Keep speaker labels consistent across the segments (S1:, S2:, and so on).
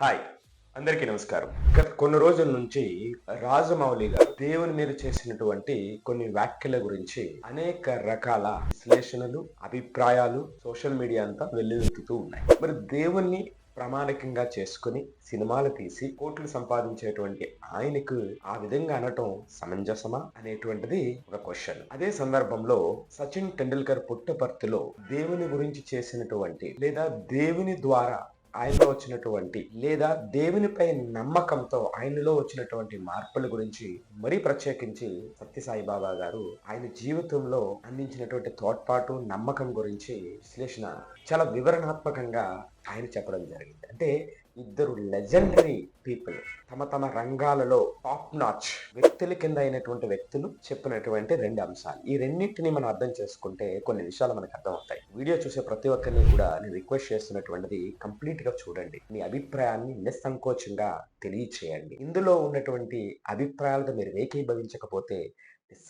S1: Hi అందరికీ నమస్కారం. గత కొన్ని రోజుల నుంచి రాజమౌళి గారు దేవుని మీద చేసినటువంటి కొన్ని వ్యాఖ్యల గురించి అనేక రకాల విశ్లేషణలు అభిప్రాయాలు సోషల్ మీడియా అంతా వెల్లువెత్తుతూ ఉన్నాయి. మరి దేవుణ్ణి ప్రామాణికంగా చేసుకుని సినిమాలు తీసి కోట్లు సంపాదించేటువంటి ఆయనకు ఆ విధంగా అనటం సమంజసమా అనేటువంటిది ఒక క్వశ్చన్ అదే సందర్భంలో సచిన్ టెండూల్కర్ పుట్టపర్తిలో దేవుని గురించి చేసినటువంటి లేదా దేవుని ద్వారా ఆయనలో వచ్చినటువంటి లేదా దేవునిపై నమ్మకంతో ఆయనలో వచ్చినటువంటి మార్పుల గురించి మరీ ప్రత్యేకించి సత్యసాయి బాబా గారు ఆయన జీవితంలో అందించినటువంటి తోడ్పాటు నమ్మకం గురించి విశ్లేషణ చాలా వివరణాత్మకంగా ఆయన చెప్పడం జరిగింది. అంటే ఇద్దరు లెజెండరీ పీపుల్ తమ తమ రంగాలలో టాప్ నాచ్ వ్యక్తుల కింద అయినటువంటి వ్యక్తులు చెప్పినటువంటి రెండు అంశాలు. ఈ రెండింటిని మనం అర్థం చేసుకుంటే కొన్ని విషయాలు మనకు అర్థమవుతాయి. వీడియో చూసే ప్రతి ఒక్కరిని కూడా నేను రిక్వెస్ట్ చేస్తున్నటువంటిది కంప్లీట్గా చూడండి. మీ అభిప్రాయాన్ని నిస్సంకోచంగా తెలియచేయండి. ఇందులో ఉన్నటువంటి అభిప్రాయాలతో మీరు ఏకీభవించకపోతే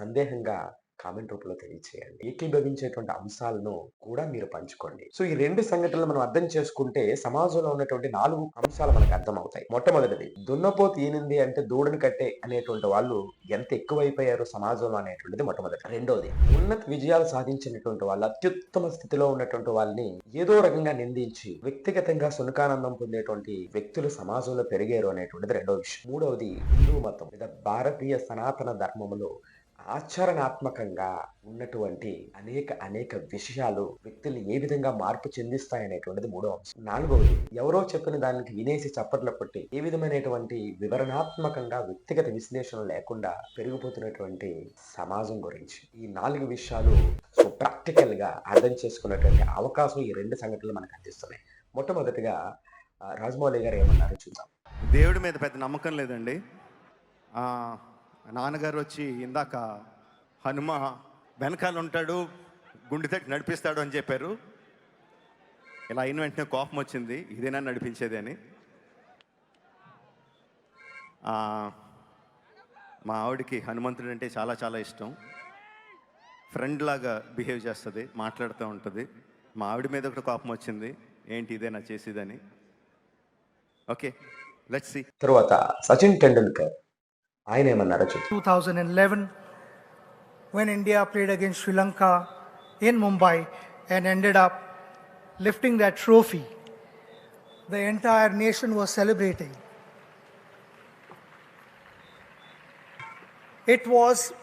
S1: సందేహంగా కామెంట్ రూపంలో తెలియచేయండి. ఏకీభవించేటువంటి అంశాలను కూడా మీరు పంచుకోండి. సో ఈ రెండు సంఘటనలు మనం అర్థం చేసుకుంటే సమాజంలో ఉన్నటువంటి నాలుగు అంశాలు మనకు అర్థమవుతాయి. మొట్టమొదటిది దున్నపోతు ఈనింది అంటే దూడని కట్టే అనేటువంటి వాళ్ళు ఎంత ఎక్కువైపోయారు సమాజంలో అనేటువంటిది మొట్టమొదటి. రెండోది ఉన్నత విజయాలు సాధించినటువంటి వాళ్ళు అత్యుత్తమ స్థితిలో ఉన్నటువంటి వాళ్ళని ఏదో రకంగా నిందించి వ్యక్తిగతంగా సునకానందం పొందేటువంటి వ్యక్తులు సమాజంలో పెరిగారు అనేటువంటిది రెండో విషయం. మూడవది హిందూ మతం లేదా భారతీయ సనాతన ధర్మములో ఆచరణాత్మకంగా ఉన్నటువంటి అనేక అనేక విషయాలు వ్యక్తులు ఏ విధంగా మార్పు చెందిస్తాయనేటువంటిది మూడో అంశం. నాలుగవది ఎవరో చెప్పిన దానికి వినేసి చప్పట్లు కొట్టి ఏ విధమైనటువంటి వివరణాత్మకంగా వ్యక్తిగత విశ్లేషణ లేకుండా పెరిగిపోతున్నటువంటి సమాజం గురించి ఈ నాలుగు విషయాలు సో ప్రాక్టికల్గా అర్థం చేసుకున్నటువంటి అవకాశం ఈ రెండు సంఘటనలు మనకు అందిస్తున్నాయి. మొట్టమొదటిగా రాజమౌళి గారు ఏమన్నారో చూద్దాం.
S2: దేవుడి మీద పెద్ద నమ్మకం లేదండి. నాన్నగారు వచ్చి ఇందాక హనుమ వెనకాల ఉంటాడు గుండె తట్టి నడిపిస్తాడు అని చెప్పారు. ఇలా అయిన వెంటనే కోపం వచ్చింది ఇదేనా నడిపించేది అని. మా ఆవిడకి హనుమంతుడు అంటే చాలా చాలా ఇష్టం. ఫ్రెండ్ లాగా బిహేవ్ చేస్తుంది మాట్లాడుతూ ఉంటుంది. మా ఆవిడ మీద కూడా కోపం వచ్చింది ఏంటి ఇదేనా చేసేదని. ఓకే లెట్స్ సి
S1: తర్వాత సచిన్ టెండూల్కర్. ఆయన ఏమన్నారో చూద్దాం
S3: 2011 when India played against Sri Lanka in Mumbai and ended up lifting that trophy. The entire nation was celebrating. It was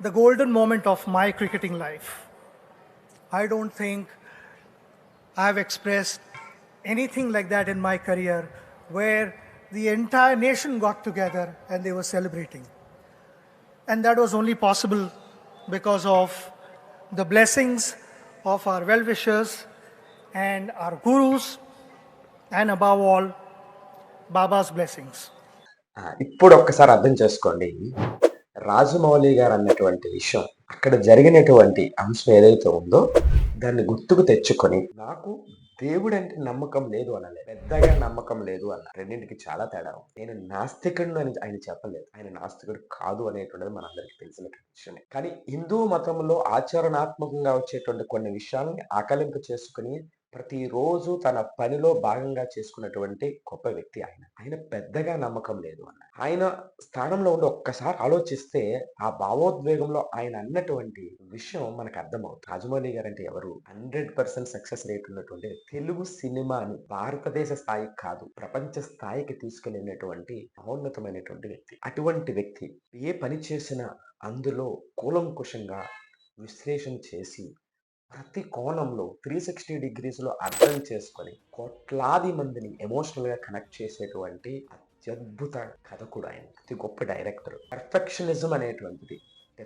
S3: the golden moment of my cricketing life. I don't think I've expressed anything like that in my career where the entire nation got together and they were celebrating. And that was only possible because of the blessings of our well wishers and our gurus, and above all, Baba's blessings.
S1: ఆ, ఇప్పుడు ఒక్కసారి అర్థం చేసుకోండి రాజమౌళి గారు అన్నటువంటి విషయం అక్కడ జరిగినటువంటి అంశం ఏదైతే ఉందో దాన్ని గుర్తుకు తెచ్చుకొని నాకు దేవుడు అంటే నమ్మకం లేదు అనలే. పెద్దగా నమ్మకం లేదు అన్న. రెండింటికి చాలా తేడా నేను నాస్తికుడు అని ఆయన చెప్పలేదు. ఆయన నాస్తికుడు కాదు అనేటువంటిది మనందరికీ తెలిసిన విషయమే. కానీ హిందూ మతంలో ఆచరణాత్మకంగా వచ్చేటువంటి కొన్ని విషయాలని ఆకలింపు చేసుకుని ప్రతిరోజు తన పనిలో భాగంగా చేసుకున్నటువంటి గొప్ప వ్యక్తి ఆయన. ఆయన పెద్దగా నమ్మకం లేదు అన్న. ఆయన స్థానంలో ఉండి ఒక్కసారి ఆలోచిస్తే ఆ భావోద్వేగంలో ఆయన అన్నటువంటి విషయం మనకు అర్థమవుతుంది. రాజమౌళి గారు అంటే ఎవరు? హండ్రెడ్ పర్సెంట్ సక్సెస్ రేట్ ఉన్నటువంటి తెలుగు సినిమాని భారతదేశ స్థాయికి కాదు ప్రపంచ స్థాయికి తీసుకెళ్ళినటువంటి మహోన్నతమైనటువంటి వ్యక్తి. అటువంటి వ్యక్తి ఏ పని చేసినా అందులో కూలంకుషంగా విశ్లేషణ చేసి ప్రతి కోణంలో త్రీ సిక్స్టీ డిగ్రీస్లో అర్థం చేసుకొని కోట్లాది మందిని ఎమోషనల్గా కనెక్ట్ చేసేటువంటి అత్యద్భుత కథకుడు ఆయన. అతి గొప్ప డైరెక్టర్. పర్ఫెక్షనిజం అనేటువంటిది.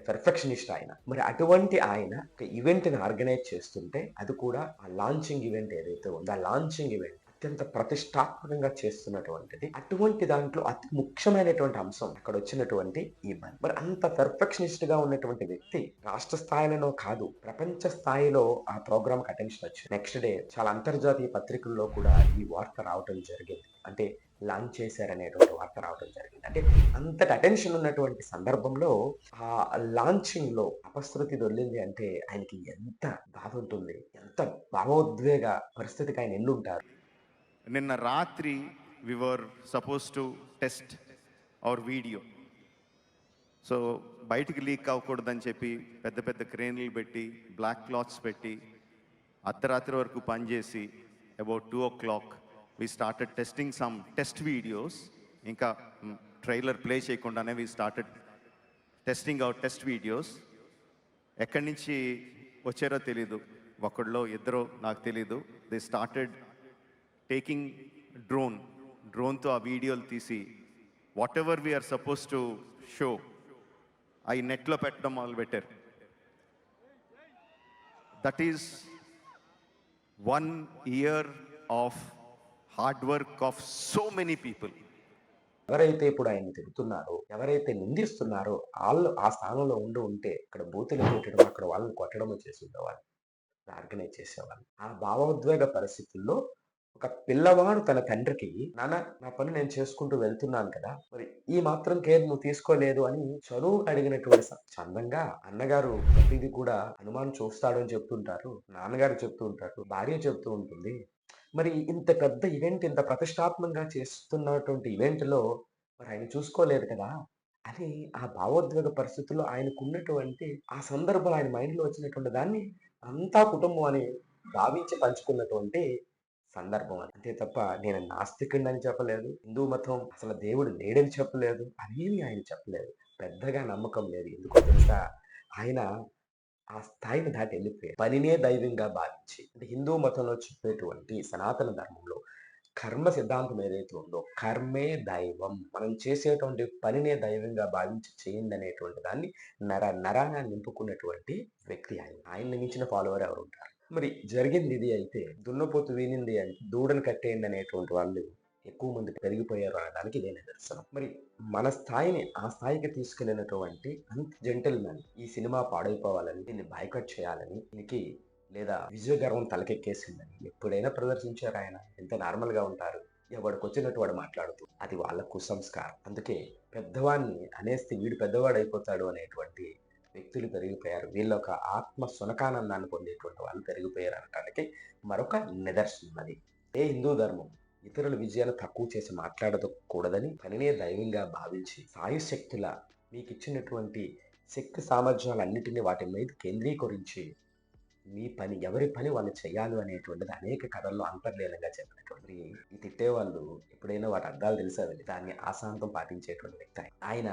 S1: పెర్ఫెక్షనిస్ట్ ఆయన. మరి అటువంటి ఆయన ఒక ఈవెంట్ని ఆర్గనైజ్ చేస్తుంటే అది కూడా ఆ లాంచింగ్ ఈవెంట్ ఏదైతే ఉందో ఆ లాంచింగ్ ఈవెంట్ అత్యంత ప్రతిష్టాత్మకంగా చేస్తున్నటువంటిది. అటువంటి దాంట్లో అతి ముఖ్యమైనటువంటి అంశం అక్కడ వచ్చినటువంటి ఈ బంద్ మరి అంత పెర్ఫెక్షనిస్ట్గా ఉన్నటువంటి వ్యక్తి రాష్ట్ర స్థాయిలోనో కాదు ప్రపంచ స్థాయిలో ఆ ప్రోగ్రామ్కి అటెన్షన్ వచ్చింది నెక్స్ట్ డే చాలా అంతర్జాతీయ పత్రికల్లో కూడా ఈ వార్త రావటం జరిగింది. అంటే లాంచ్ చేశారనేటువంటి వార్త రావడం జరిగింది. అంటే అంతటి అటెన్షన్ ఉన్నటువంటి సందర్భంలో ఆ లాంచింగ్లో అపశృతి దొల్లింది అంటే ఆయనకి ఎంత బాధ ఉంటుంది ఎంత భావోద్వేగ పరిస్థితికి ఆయన ఎన్నుంటారు.
S2: నిన్న రాత్రి we were suppose to test our video so బయటికి లీక్ అవ్వకూడదని చెప్పి పెద్ద పెద్ద క్రేన్లు పెట్టి బ్లాక్ క్లాత్స్ పెట్టి అర్ధరాత్రి వరకు పనిచేసి about two o'clock we started testing some test videos ఇంకా ట్రైలర్ ప్లే చేయకుండానే we started testing out test videos ఎక్కడి నుంచి వచ్చారో తెలీదు. ఒకళ్ళో ఇద్దరో నాకు తెలీదు. దే స్టార్టెడ్ టేకింగ్ డ్రోన్ డ్రోన్తో ఆ వీడియోలు తీసి whatever we are suppose to show అవి నెట్లో పెట్టడం మొదలుపెట్టారు. That is one year of hard work of so many people
S1: ఎవరైతే ఇప్పుడు ఆయన తిడుతున్నారో ఎవరైతే నిందిస్తున్నారో వాళ్ళు ఆ స్థానంలో ఉండి ఉంటే ఇక్కడ బూతులు కొట్టడం అక్కడ వాళ్ళని కొట్టడం చేసి ఉండేవాళ్ళు. ఆర్గనైజ్ చేసేవాళ్ళు. ఆ భావోద్వేగ పరిస్థితుల్లో ఒక పిల్లవాడు తన తండ్రికి నాన్న నా పని నేను చేసుకుంటూ వెళ్తున్నాను కదా మరి ఈ మాత్రం కేర్ నువ్వు తీసుకోలేదు అని చదువు అడిగినటువంటి చందంగా అన్నగారు ప్రతిదీ కూడా హనుమాన్ చూస్తాడు అని చెప్తుంటారు నాన్నగారు చెప్తూ ఉంటారు భార్య చెప్తూ ఉంటుంది. మరి ఇంత పెద్ద ఈవెంట్ ఇంత ప్రతిష్టాత్మకంగా చేస్తున్నటువంటి ఈవెంట్లో మరి ఆయన చూసుకోలేదు కదా అని ఆ భావోద్వేగ పరిస్థితుల్లో ఆయనకు ఉన్నటువంటి ఆ సందర్భంలో ఆయన మైండ్లో వచ్చినటువంటి దాన్ని అంతా కుటుంబం అని భావించి పంచుకున్నటువంటి సందర్భం అని అంతే తప్ప నేను నాస్తికుడిని అని చెప్పలేదు. హిందూ మతం అసలు దేవుడు లేడని చెప్పలేదు. అనేవి ఆయన చెప్పలేదు. పెద్దగా నమ్మకం లేదు. ఎందుకో తెలుసా? ఆయన ఆ స్థాయిని దాటి వెళ్ళిపోయారు పనినే దైవంగా భావించి అంటే హిందూ మతంలో చెప్పేటువంటి సనాతన ధర్మంలో కర్మ సిద్ధాంతం ఏదైతే ఉందో కర్మే దైవం. మనం చేసేటువంటి పనినే దైవంగా భావించి చేయండి అనేటువంటి దాన్ని నర నరాగా నింపుకున్నటువంటి వ్యక్తి ఆయన. ఆయన్ని మించిన ఫాలోవర్ ఎవరు ఉంటారు? మరి జరిగింది ఇది అయితే దున్నపోతు వీనింది అంటే దూడను కట్టేయండి అనేటువంటి వాళ్ళు ఎక్కువ మంది పెరిగిపోయారు అనడానికి ఇదే నిదర్శనం. మరి మన స్థాయిని ఆ స్థాయికి తీసుకెళ్ళినటువంటి అంత మ్యాన్ ఈ సినిమా పాడైపోవాలని దీన్ని బైకట్ చేయాలని దీనికి లేదా విజయ గర్వం తలకెక్కేసిందని ఎప్పుడైనా ప్రదర్శించారు ఆయన. ఎంత నార్మల్గా ఉంటారు ఎవడికి వచ్చినట్టు వాడు మాట్లాడుతూ అది వాళ్ళ కుసంస్కారం. అందుకే పెద్దవాడిని అనేస్తే వీడు పెద్దవాడు అయిపోతాడు అనేటువంటి వ్యక్తులు పెరిగిపోయారు. వీళ్ళ ఒక ఆత్మ సునకానందాన్ని పొందేటువంటి వాళ్ళు పెరిగిపోయారు అనటానికి మరొక నిదర్శనం అది. ఏ హిందూ ధర్మం ఇతరుల విజయాన్ని తక్కువ చేసి మాట్లాడకూడదని పనినే దైవంగా భావించి సాయుశక్తుల మీకు ఇచ్చినటువంటి శక్తి సామర్థ్యాలన్నింటినీ వాటి మీద కేంద్రీకరించి మీ పని ఎవరి పని వాళ్ళు చేయాలి అనేటువంటిది అనేక కథల్లో అంతర్లీనంగా చెప్పినటువంటి ఈ తిట్టేవాళ్ళు ఎప్పుడైనా వాటి అర్థాలు తెలిసా దాన్ని ఆశాంతం పాటించేటువంటి వ్యక్తి ఆయన.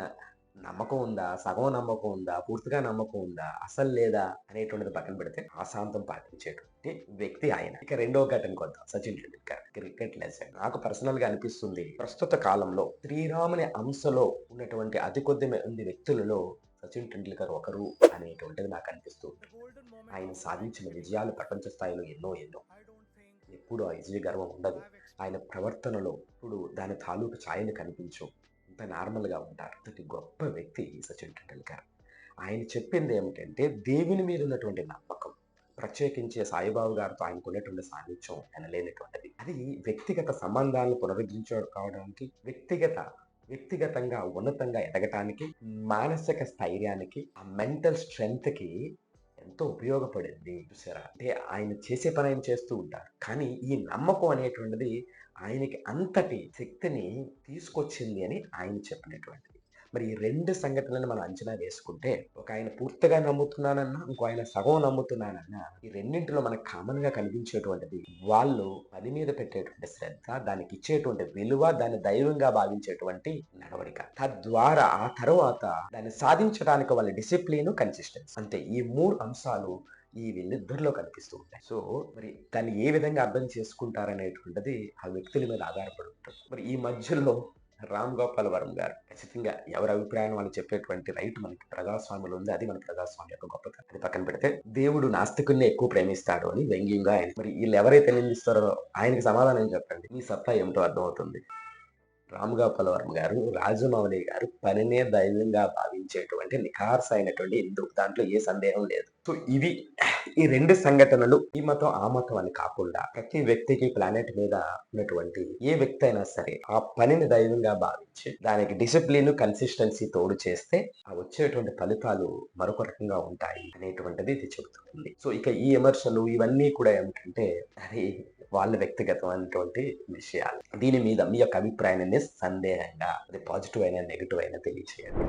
S1: నమ్మకం ఉందా? సగం నమ్మకం ఉందా? పూర్తిగా నమ్మకం ఉందా? అసలు లేదా? అనేటువంటిది పక్కన పెడితే ఆశాంతం పాటించేటువంటి వ్యక్తి ఆయన. ఇక రెండో ఘటనకు వద్దాం. Sachin Tendulkar cricket legend. నాకు పర్సనల్గా అనిపిస్తుంది ప్రస్తుత కాలంలో శ్రీరాముని అంశలో ఉన్నటువంటి అతి కొద్ది మంది వ్యక్తులలో సచిన్ టెండూల్కర్ ఒకరు అనేటువంటిది నాకు అనిపిస్తుంది ఆయన సాధించిన విజయాలు ప్రపంచ స్థాయిలో ఎన్నో ఎన్నో. ఎప్పుడు ఆ విజయ గర్వం ఉండదు. ఆయన ప్రవర్తనలో ఇప్పుడు దాని తాలూకు ఛాయలు కనిపించవు. అంత నార్మల్గా ఉంటారు. అంతటి గొప్ప వ్యక్తి సచిన్ టెండూల్కర్. ఆయన చెప్పింది ఏమిటంటే దేవుని మీద ఉన్నటువంటి నమ్మకం ప్రత్యేకించే సాయిబాబు గారితో ఆయనకు ఉన్నటువంటి సాన్నిధ్యం ఎనలేనటువంటిది. అది వ్యక్తిగత సంబంధాలను పునరుద్ధరించుకోవడానికి వ్యక్తిగత వ్యక్తిగతంగా ఉన్నతంగా ఎదగటానికి మానసిక స్థైర్యానికి ఆ మెంటల్ స్ట్రెంగ్త్కి ఎంతో ఉపయోగపడింది. చూసారా? అంటే ఆయన చేసే పని ఆయన చేస్తూ ఉంటారు. కానీ ఈ నమ్మకం అనేటువంటిది ఆయనకి అంతటి శక్తిని తీసుకొచ్చింది అని ఆయన చెప్పినటువంటిది. మరి ఈ రెండు సంఘటనలను మనం అంచనా వేసుకుంటే ఒక ఆయన పూర్తిగా నమ్ముతున్నానన్నా ఇంకో ఆయన సగం నమ్ముతున్నానన్నా ఈ రెండింటిలో మనకు కామన్గా కనిపించేటువంటిది వాళ్ళు పని మీద పెట్టేటువంటి శ్రద్ధ దానికి ఇచ్చేటువంటి విలువ దాన్ని దైవంగా భావించేటువంటి నడవడిక. తద్వారా ఆ తర్వాత దాన్ని సాధించడానికి వాళ్ళ డిసిప్లిన్ కన్సిస్టెన్స్. అంతే ఈ మూడు అంశాలు ఈ వీళ్ళిద్దరిలో కనిపిస్తూ ఉంటాయి. సో మరి దాన్ని ఏ విధంగా అర్థం చేసుకుంటారనేటువంటిది ఆ వ్యక్తుల మీద ఆధారపడి ఉంటుంది. మరి ఈ మధ్యలో రామ్ గోపాల్ వరం గారు ఖచ్చితంగా ఎవరి అభిప్రాయం వాళ్ళు చెప్పేటువంటి రైట్ మనకి ప్రజాస్వామ్యంలో ఉంది. అది మన ప్రజాస్వామ్యం యొక్క గొప్పతనం అది పక్కన పెడితే దేవుడు నాస్తికుల్ని ఎక్కువ ప్రేమిస్తాడు అని వ్యంగ్యంగా ఆయన. మరి వీళ్ళు ఎవరైతే నిందిస్తారో ఆయనకి సమాధానం చెప్పండి. మీ సత్తా ఏమిటో అర్థమవుతుంది. రామ్ వర్మ గారు రాజమౌళి గారు పనినే దైవంగా భావించేటువంటి నిఖార్స్ అయినటువంటి హిందూ దాంట్లో ఏ సందేహం లేదు. సో ఇవి ఈ రెండు సంఘటనలు ఈ మతం ఆ మతం అని కాకుండా ప్రతి వ్యక్తికి ప్లానెట్ మీద ఉన్నటువంటి ఏ వ్యక్తి అయినా సరే ఆ పనిని దైవంగా భావించి దానికి డిసిప్లిన్ కన్సిస్టెన్సీ తోడు చేస్తే ఆ వచ్చేటువంటి ఫలితాలు మరొక రకంగా ఉంటాయి అనేటువంటిది ఇది చెబుతుంది. సో ఇక ఈ విమర్శలు ఇవన్నీ కూడా ఏమిటంటే అది వాళ్ళ వ్యక్తిగతమైనటువంటి విషయాలు. దీని మీద మీ యొక్క అభిప్రాయాన్ని సందేహంగా అది పాజిటివ్ అయినా నెగిటివ్ అయినా తెలియచేయండి.